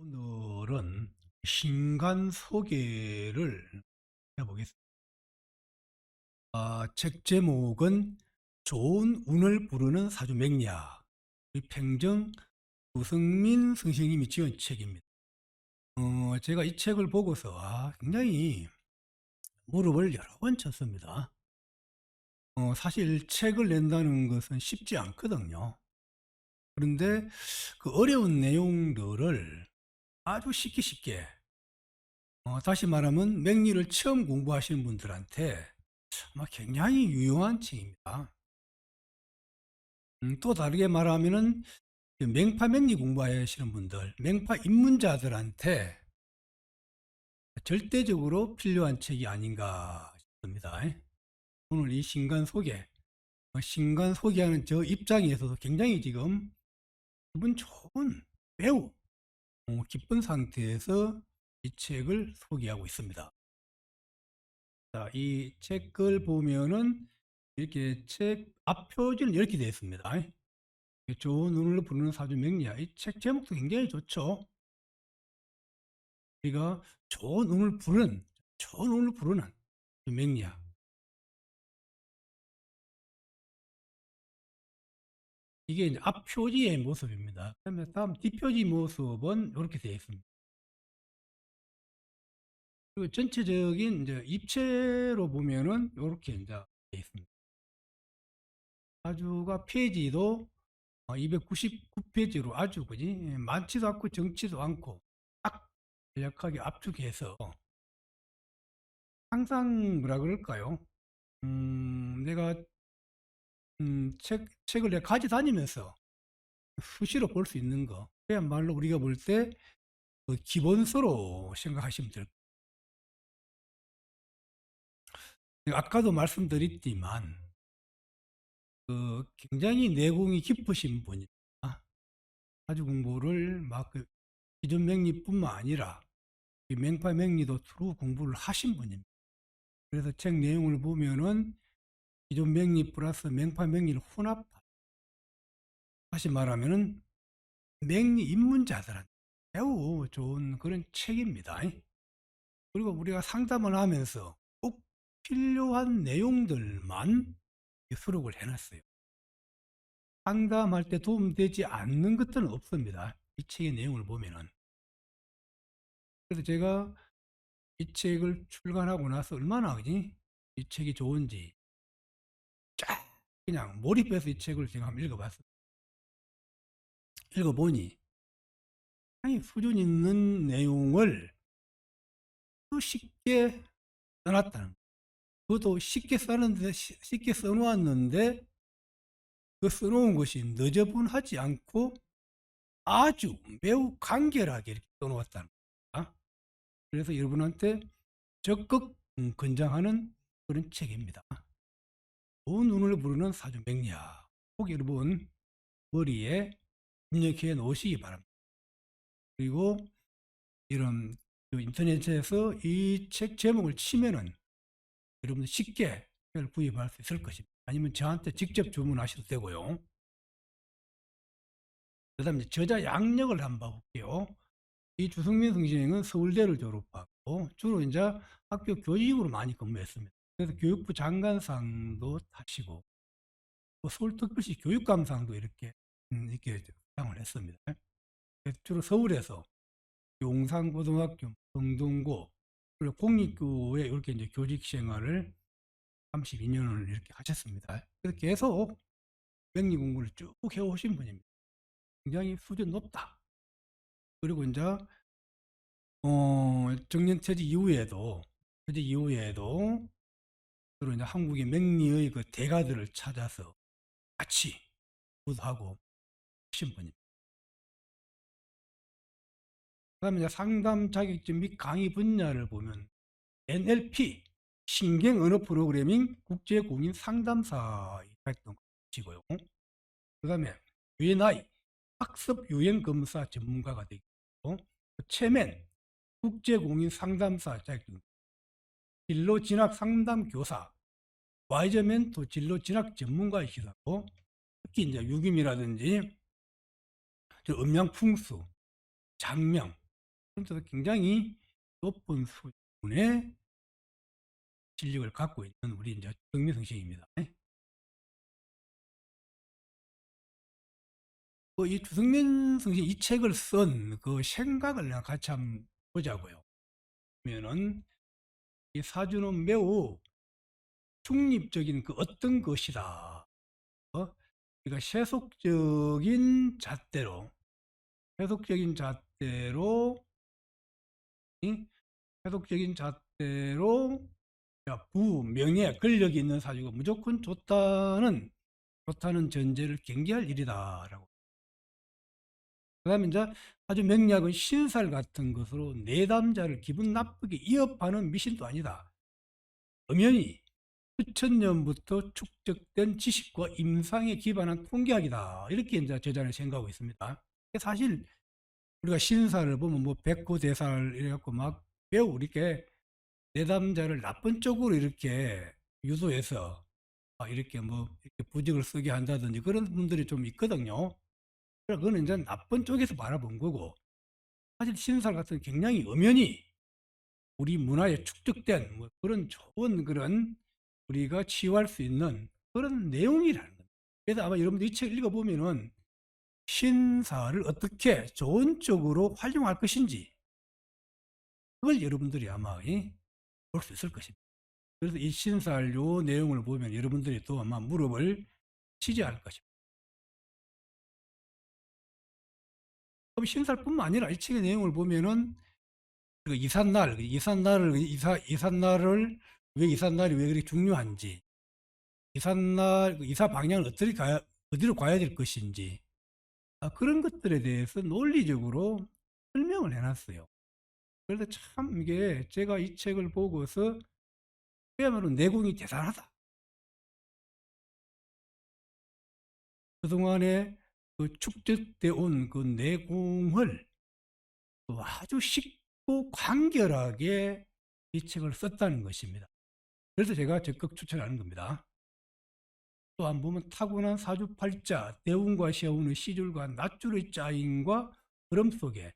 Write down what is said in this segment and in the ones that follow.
오늘은 신간 소개를 해보겠습니다. 아, 책 제목은 좋은 운을 부르는 사주. 우리 평정 우승민 선생님이 지은 책입니다. 어, 제가 이 책을 보고서 아, 굉장히 무릎을 여러 번 쳤습니다. 어, 사실 책을 낸다는 것은 쉽지 않거든요. 그런데 그 어려운 내용들을 아주 쉽게 쉽게 어, 다시 말하면 맹리를 처음 공부하시는 분들한테 아마 굉장히 유용한 책입니다. 음, 또 다르게 말하면은 그 맹파 맹리 공부하시는 분들, 맹파 입문자들한테 절대적으로 필요한 책이 아닌가 싶습니다. 오늘 이 신간 소개, 어, 신간 소개하는 저 입장에서도 굉장히 지금 기분 좋은 매우 어, 기쁜 상태에서 이 책을 소개하고 있습니다. 자, 이 책을 보면은 이렇게 책 앞 표지는 이렇게 되어 있습니다. 좋은 눈을 부르는 사주 명리야. 이책 제목도 굉장히 좋죠. 우리가 좋은 운을 부르는, 좋은 운을 부르는 명리야. 이게 이제 앞 표지의 모습입니다. 그다음에 다음 뒷표지 모습은 이렇게 되어 있습니다. 그리고 전체적인 이제 입체로 보면은 이렇게 이제 되어 있습니다. 사주가 페이지도 299페이지로 아주 그지 많지도 않고 정치도 않고 딱 간략하게 압축해서 항상 뭐라 그럴까요? 음, 내가 음, 책, 책을 내가 가져다니면서 수시로 볼 수 있는 거. 그야말로 우리가 볼 때 그 기본서로 생각하시면 될 거예요. 아까도 말씀드렸지만, 그 굉장히 내공이 깊으신 분이다. 아주 공부를 막 그 기존 맹리뿐만 아니라 맹파 맹리도 두루 공부를 하신 분입니다. 그래서 책 내용을 보면은 기존 맹리 플러스 맹파 맹리를 혼합 다시 말하면은 맹리 입문자들한테 매우 좋은 그런 책입니다. 그리고 우리가 상담을 하면서 꼭 필요한 내용들만 수록을 해놨어요. 상담할 때 도움되지 않는 것들은 없습니다. 이 책의 내용을 보면은. 그래서 제가 이 책을 출간하고 나서 얼마나 그지? 이 책이 좋은지 쫙 그냥 몰입해서 이 책을 제가 한번 읽어봤습니다. 읽어보니 아니 수준 있는 내용을 쉽게 써놨다는 그것도 쉽게 써는데 쉽게 써놓았는데 그 써놓은 것이 너저분하지 않고 아주 매우 간결하게 이렇게 써놓았다는 겁니다. 그래서 여러분한테 적극 음, 권장하는 그런 책입니다. 좋은 눈을 부르는 사주 맹리학. 꼭 여러분 머리에 입력해 놓으시기 바랍니다. 그리고 이런 그 인터넷에서 이 책 제목을 치면은 여러분 쉽게 을 구입할 수 있을 것입니다. 아니면 저한테 직접 주문하셔도 되고요. 그 다음에 저자 양력을 한번 볼게요. 이 주성민 선생은 서울대를 졸업하고 주로 이제 학교 교직으로 많이 근무했습니다. 그래서 교육부 장관상도 타시고 또 서울특별시 교육감상도 이렇게 음, 이렇게 수상을 했습니다. 주로 서울에서 용산고등학교, 성동고 그리고 공립교에 이렇게 이제 교직 생활을 32년을 이렇게 하셨습니다. 그래서 계속 명리 공부를 쭉 해오신 분입니다. 굉장히 수준 높다. 그리고 이제 어, 정년퇴직 이후에도 퇴직 이후에도 주로 이제 한국의 맹리의 그 대가들을 찾아서 같이 구도하고 하신 분입니다. 그 다음에 상담 자격증 및 강의 분야를 보면 NLP, 신경 언어 프로그래밍 국제공인 상담사 활동 시고요. 그 다음에 UNI, 학습 유행 검사 전문가가 되고 체면, 국제공인 상담사 자격증 진로 진학 상담 교사, 와이저 멘토 진로 진학 전문가이시고 다 특히 이제 유김이라든지 음양 풍수, 장명, 그래서 굉장히 높은 수준의 실력을 갖고 있는 우리 이제 정미성씨입니다. 그이 주승민 선생 이 책을 쓴 그 생각을 같이 한번 보자고요. 그러면은 이 사주는 매우 중립적인 그 어떤 것이다. 어? 그러니까 세속적인 잣대로 세속적인 잣대로 이? 세속적인 잣대로 자, 부, 명예, 권력이 있는 사주가 무조건 좋다는 좋다는 전제를 경계할 일이다라고. 그 다음에 이제 아주 명리학은 신살 같은 것으로 내담자를 기분 나쁘게 이어파는 미신도 아니다. 엄연히 수천 년부터 축적된 지식과 임상에 기반한 통계학이다. 이렇게 이제 저자는 생각하고 있습니다. 사실 우리가 신사를 보면 뭐 백호대살 이래갖고 막 매우 이렇게 내담자를 나쁜 쪽으로 이렇게 유도해서 아, 이렇게 뭐 이렇게 부직을 쓰게 한다든지 그런 분들이 좀 있거든요. 그거는 이제 나쁜 쪽에서 바라본 거고 사실 신살 같은 굉장히 엄연히 우리 문화에 축적된 뭐 그런 좋은 그런 우리가 치유할 수 있는 그런 내용이라는 겁니다. 그래서 아마 여러분들 이 책 읽어보면은 신사를 어떻게 좋은 쪽으로 활용할 것인지 그걸 여러분들이 아마 볼 수 있을 것입니다. 그래서 이 신사할 요 내용을 보면 여러분들이 또 아마 무릎을 치지할 것입니다. 그럼 신살뿐만 아니라 이 책의 내용을 보면은 그 이삿날, 그 이삿날을 이사 이삿날을 왜 이삿날이 왜 그렇게 중요한지, 이삿날 그 이사 방향을 어떻게 가야 어디로 가야 될 것인지 아, 그런 것들에 대해서 논리적으로 설명을 해놨어요. 그래서 참 이게 제가 이 책을 보고서 그야말로 내공이 대단하다. 그동안에 그 축적돼 온 그 내공을 아주 쉽고 간결하게 이 책을 썼다는 것입니다. 그래서 제가 적극 추천하는 겁니다. 또한 보면 타고난 사주팔자, 대운과 시운의 시줄과 낫줄의 짜임과 흐름 속에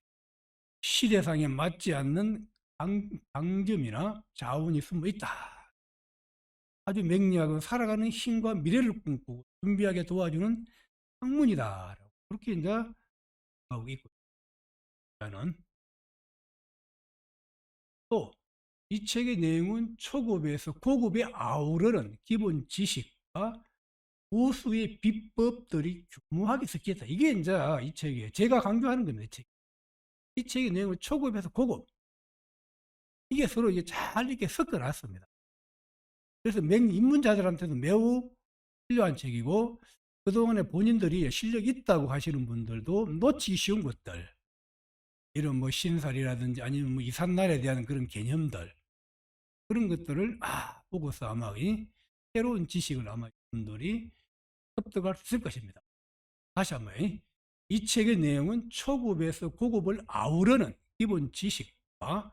시대상에 맞지 않는 강, 강점이나 자원이 숨어 있다. 아주 맹리학은 살아가는 힘과 미래를 꿈꾸고 준비하게 도와주는 학문이다. 그렇게 이제 하고 있고 저는 또 이 책의 내용은 초급에서 고급에 아우르는 기본 지식과 우수의 비법들이 교묘하게 섞였다. 이게 이제 이 책이에요. 제가 강조하는 겁니다. 이, 책. 이 책의 내용은 초급에서 고급. 이게 서로 이게 잘 이렇게 섞어놨습니다. 그래서 맹 입문자들한테도 매우 필요한 책이고 그동안에 본인들이 실력 있다고 하시는 분들도 놓치기 쉬운 것들 이런 뭐 신살이라든지 아니면 뭐 이삿날에 대한 그런 개념들 그런 것들을 아 보고서 아마 이 새로운 지식을 아마 분들이 습득할 수 있을 것입니다. 다시 한번 이 책의 내용은 초급에서 고급을 아우르는 기본 지식과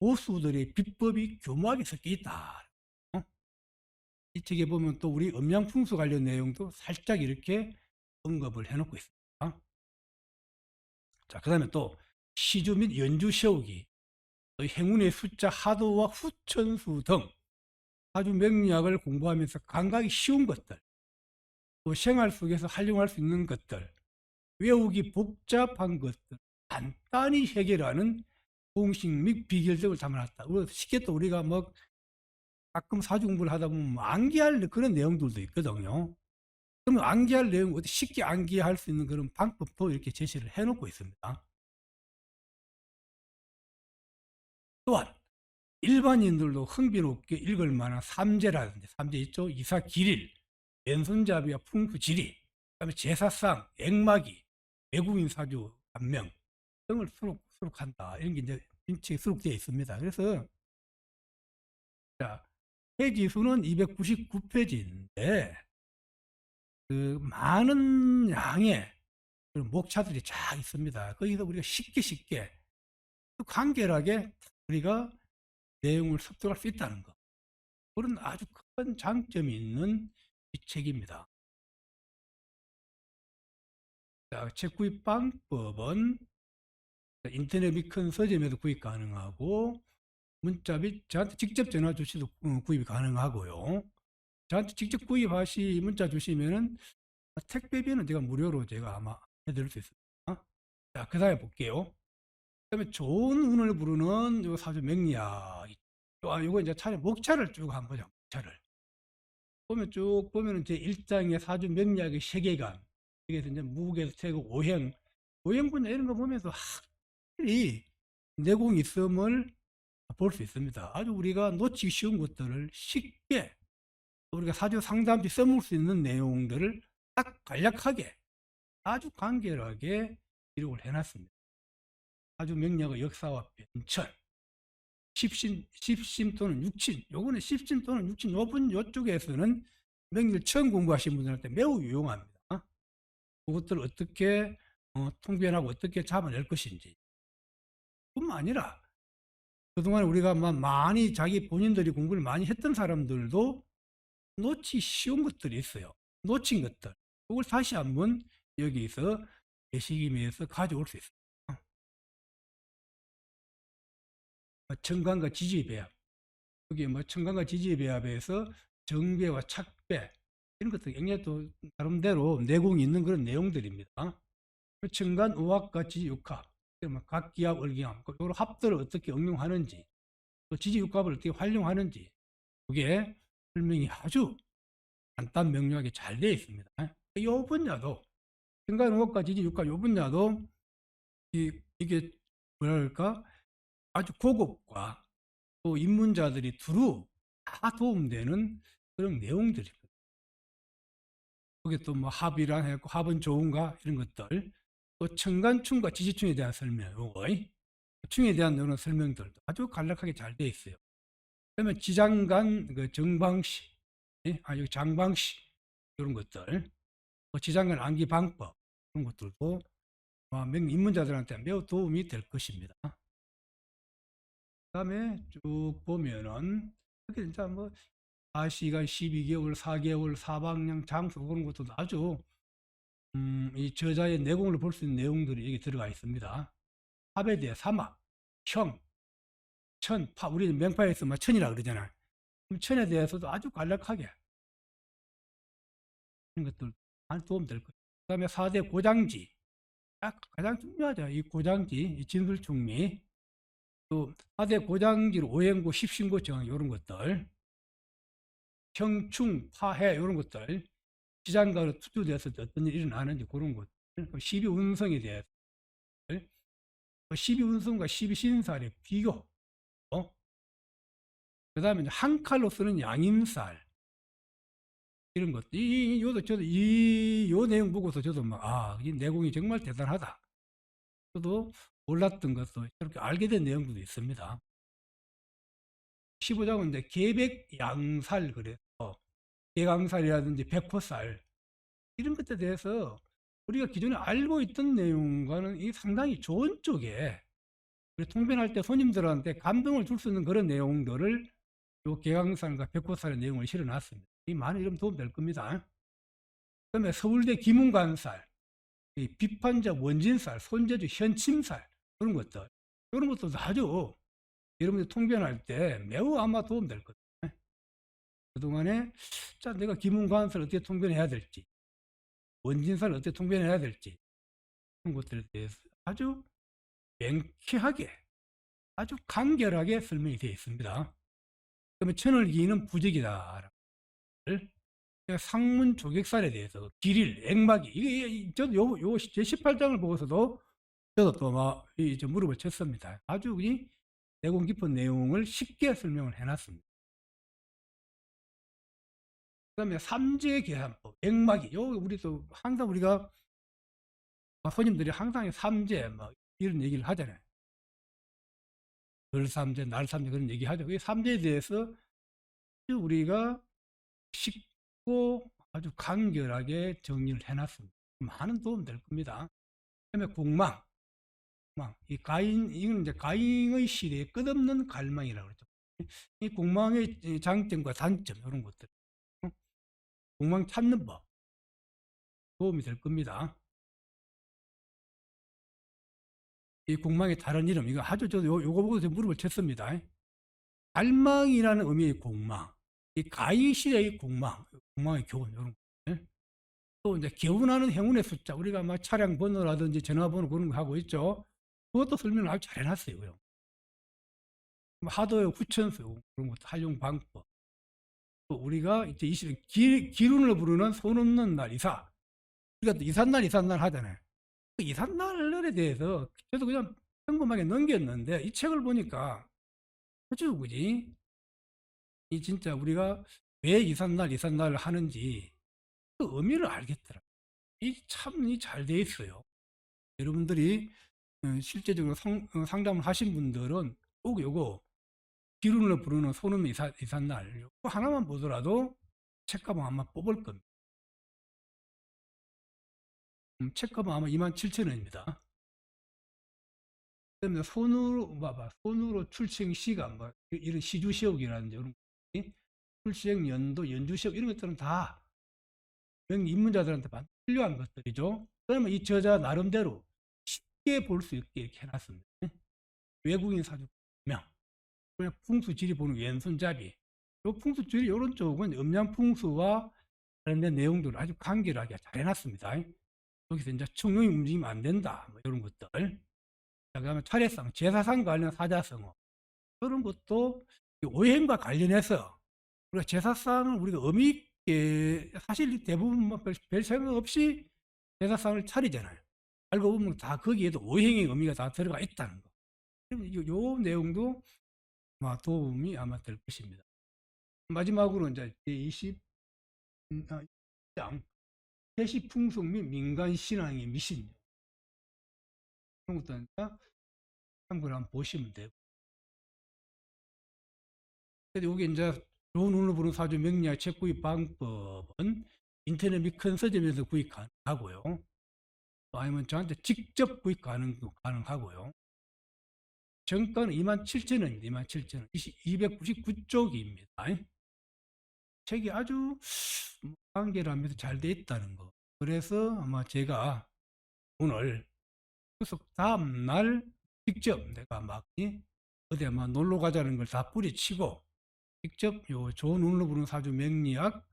고수들의 비법이 교묘하게 섞여 있다. 이 책에 보면 또 우리 음양 풍수 관련 내용도 살짝 이렇게 언급을 해놓고 있습니다. 자, 그 다음에 또 시주 및 연주 세우기, 또 행운의 숫자 하도와 후천수 등 아주 명리학을 공부하면서 감각이 쉬운 것들, 또 생활 속에서 활용할 수 있는 것들, 외우기 복잡한 것들, 간단히 해결하는 공식 및 비결 등을 담아놨다. 쉽게 또 우리가 뭐 가끔 사중부를 하다 보면 뭐 암기할 그런 내용들도 있거든요. 그러면 암기할 내용, 쉽게 암기할 수 있는 그런 방법도 이렇게 제시를 해놓고 있습니다. 또한 일반인들도 흥미롭게 읽을 만한 삼재라든지 삼재 있죠. 이사 길일, 왼손잡이와 풍수지리, 그다음에 제사상, 액마기, 외국인 사주 반명 등을 수록, 수록한다. 이런 게 이제 인책에 수록되어 있습니다. 그래서 자, 페이지 수는 299페이지인데 그 많은 양의 목차들이 쫙 있습니다. 거기서 우리가 쉽게 쉽게 간결하게 우리가 내용을 습득할 수 있다는 것. 그런 아주 큰 장점이 있는 이 책입니다. 자, 책 구입 방법은 인터넷 및 큰 서점에도 구입 가능하고 문자 및 저한테 직접 전화 주시도 어, 구입이 가능하고요. 저한테 직접 구입하시 문자 주시면은 택배비는 제가 무료로 제가 아마 해드릴 수 있습니다. 자, 그 다음에 볼게요. 그 다음에 좋은 운을 부르는 요 사주 명리학. 아, 요거 이제 차례 목차를 쭉 한번 보자. 목차를. 보면 쭉 보면은 제 1장의 사주 명리학의 세계관. 여기서 이제 태국 오행, 오행 분야 이런 거 보면서 확실히 내공이 있음을 볼 수 있습니다. 아주 우리가 놓치기 쉬운 것들을 쉽게 우리가 사주 상담시 써먹을 수 있는 내용들을 딱 간략하게 아주 간결하게 기록을 해놨습니다. 사주 명략의 역사와 변천, 십신, 십신 또는 육신, 요거는 십신 또는 육신 요분 요쪽에서는 명리를 처음 공부하신 분들한테 매우 유용합니다. 그것들을 어떻게 어, 통변하고 어떻게 잡아낼 것인지 뿐만 아니라 그동안 우리가 막 많이 자기 본인들이 공부를 많이 했던 사람들도 놓치 쉬운 것들이 있어요. 놓친 것들. 그걸 다시 한번 여기서 예시기면에서 가져올 수. 뭐 청강과 지지 배합. 여기 뭐 청강과 지지 배합에서 정배와 착배 이런 것들 굉장히 또 나름대로 내공이 있는 그런 내용들입니다. 그 청간 우학과 지지 육합, 뭐 각기합, 을기합, 이런 합들을 어떻게 응용하는지, 또 지지 육합을 어떻게 활용하는지, 그게 설명이 아주 간단 명료하게 잘 되어 있습니다. 이 분야도 청간 우학과 지지 육합 이 분야도 이, 이게 뭐랄까 아주 고급과 또 입문자들이 두루 다 도움되는 그런 내용들입니다. 거기에 또뭐 합이랑 해고 합은 좋은가 이런 것들 또 청간충과 지지충에 대한 설명 요거 충에 대한 이런 설명들도 아주 간략하게 잘 되어 있어요. 그러면 지장간 그 정방시 예? 아 여기 장방시 이런 것들 뭐 지장간 암기 방법 이런 것들도 명 입문자들한테 매우 도움이 될 것입니다. 그다음에 쭉 보면은 이렇게 진짜 뭐 4시간 12개월, 4개월, 사방량 장수 그런 것도 아주 음, 이 저자의 내공을 볼 수 있는 내용들이 여기 들어가 있습니다. 합에 대해 사막, 형, 천, 파, 우리 명파에서 막 천이라 그러잖아요. 천에 대해서도 아주 간략하게 이런 것들 많이 도움될 거예요. 그 다음에 4대 고장지, 가장 중요하죠. 이 고장지, 이 진술충미, 또 4대 고장지로 오행고, 십신고 정황 이런 것들 형충, 파해 이런 것들 시장가로 투주돼서 어떤 일이 일어나는지 그런 것들 12 운성에 대해서. 12 운성과 12 신살의 비교. 어? 그 다음에 한 칼로 쓰는 양인살. 이런 것들 이, 이, 요도 저도 이, 요 내용 보고서 저도 막, 아, 이 내공이 정말 대단하다. 저도 몰랐던 것도 이렇게 알게 된 내용들도 있습니다. 15장은 이제 계백 양살 그래 서 개강살이라든지 백포살 이런 것에 대해서 우리가 기존에 알고 있던 내용과는 이 상당히 좋은 쪽에 우리 통변할 때 손님들한테 감동을 줄 수 있는 그런 내용들을 요 개강살과 백포살의 내용을 실어놨습니다. 이 많은 이름 도움 될 겁니다. 그 다음에 서울대 김웅관살, 이 비판적 원진살, 손재주 현침살 그런 것들 이런 것도 아주 여러분들 통변할 때 매우 아마 도움 될 거예요. 그동안에 자 내가 김웅관사를 어떻게 통변해야 될지 원진사를 어떻게 통변해야 될지 그런 것들에 대해서 아주 명쾌하게 아주 간결하게 설명이 되어 있습니다. 그러면 천을 기는 부적이다. 상문 조객살에 대해서 길일, 액막이 이게 저도 요, 요제 18장을 보고서도 저도 또막 무릎을 쳤습니다. 아주 이 내공 깊은 내용을 쉽게 설명을 해놨습니다. 그다음에 삼재 계산법, 액막이 요 우리 또 항상 우리가 손님들이 항상 삼재 막 이런 얘기를 하잖아요. 덜삼재, 날삼재 그런 얘기 하죠. 그 삼재에 대해서 우리가 쉽고 아주 간결하게 정리를 해놨습니다. 많은 도움 될 겁니다. 그다음에 공망. 이 가인 이건 이제 가인의 시대에 끝없는 갈망이라고 그러죠. 이 공망의 장점과 단점 이런 것들. 공망 찾는 법 도움이 될 겁니다. 이 공망의 다른 이름 이거 아주 저도 요, 요거 보고 무릎을 쳤습니다. 갈망이라는 의미의 공망, 이 가이시의 공망, 공망의 교훈 이런 거. 예? 또 이제 개운하는 행운의 숫자 우리가 막 차량 번호라든지 전화번호 그런 거 하고 있죠. 그것도 설명을 아주 잘 해놨어요. 뭐 하도의 후천수 그런 것도 활용 방법. 또 우리가 이제 이시 기, 기운을 부르는 손 없는 날 이사. 우리가 또 이삿날 이삿날 하잖아요. 그 이삿날에 대해서 저도 그냥 평범하게 넘겼는데 이 책을 보니까 아주 그지 이 진짜 우리가 왜 이삿날 이삿날을 하는지 그 의미를 알겠더라. 이 참 이 잘 돼 있어요. 여러분들이 어, 실제적으로 상, 어, 상담을 하신 분들은 꼭 요거 기운을 부르는 소름 이사, 이삿날 하나만 보더라도 책가방 아마 뽑을 겁니다. 음, 책가방 아마 27,000원입니다. 그다음에 손으로 봐봐 손으로 출생 시간 뭐 이런 시주 시옥이라든지 이런 거, 출생 연도 연주 시옥 이런 것들은 다명 입문자들한테 필요한 것들이죠. 그러면 이 저자 나름대로 쉽게 볼 수 있게 이렇게 해놨습니다. 외국인 사주 명 그냥 풍수지리 보는 왼손잡이 요 풍수지리 이런 쪽은 음양풍수와 관련된 내용들을 아주 간결하게 잘 해놨습니다. 여기서 이제 청룡이 움직이면 안 된다 뭐 이런 것들 자, 그 다음에 차례상, 제사상 관련 사자성어 그런 것도 이 오행과 관련해서 우리가 제사상을 우리가 의미 있게 사실 대부분 뭐 별, 별 생각 없이 제사상을 차리잖아요. 알고 보면 다 거기에도 오행의 의미가 다 들어가 있다는 거. 요, 요 내용도 아마 도움이 아마 될 것입니다. 마지막으로 이제 제20장 세시 풍속 및 민간 신앙의 미신 그런 것도 하니까 참고를 한번 보시면 되고. 여기 이제 좋은 운을 부른 사주 명리학 책 구입 방법은 인터넷 및 큰 서점에서 구입 가능하고요. 또 아니면 저한테 직접 구입 가능, 가능하고요. 정가는 27,000원입니다. 27,000원. 299쪽입니다. 책이 아주 관계라면서 잘 돼 있다는 거. 그래서 아마 제가 오늘 추석 다음 날 직접 내가 막 이, 어디 막 놀러 가자는 걸 다 뿌리치고 직접 요 좋은 운으로 부르는 사주 명리학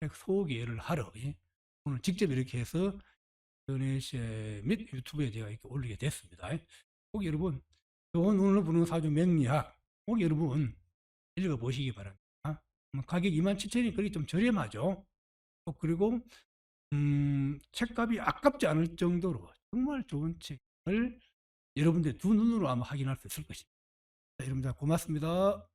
책 소개를 하러 예, 오늘 직접 이렇게 해서 인터넷에 및 유튜브에 제가 이렇게 올리게 됐습니다. 꼭 여러분 좋은 운으로 부르는 사주 명리학 꼭 여러분 읽어보시기 바랍니다. 뭐 가격 27,000원이 그리 좀 저렴하죠. 또 그리고 음, 책값이 아깝지 않을 정도로 정말 좋은 책을 여러분들 두 눈으로 아마 확인할 수 있을 것입니다. 자, 여러분 들 고맙습니다.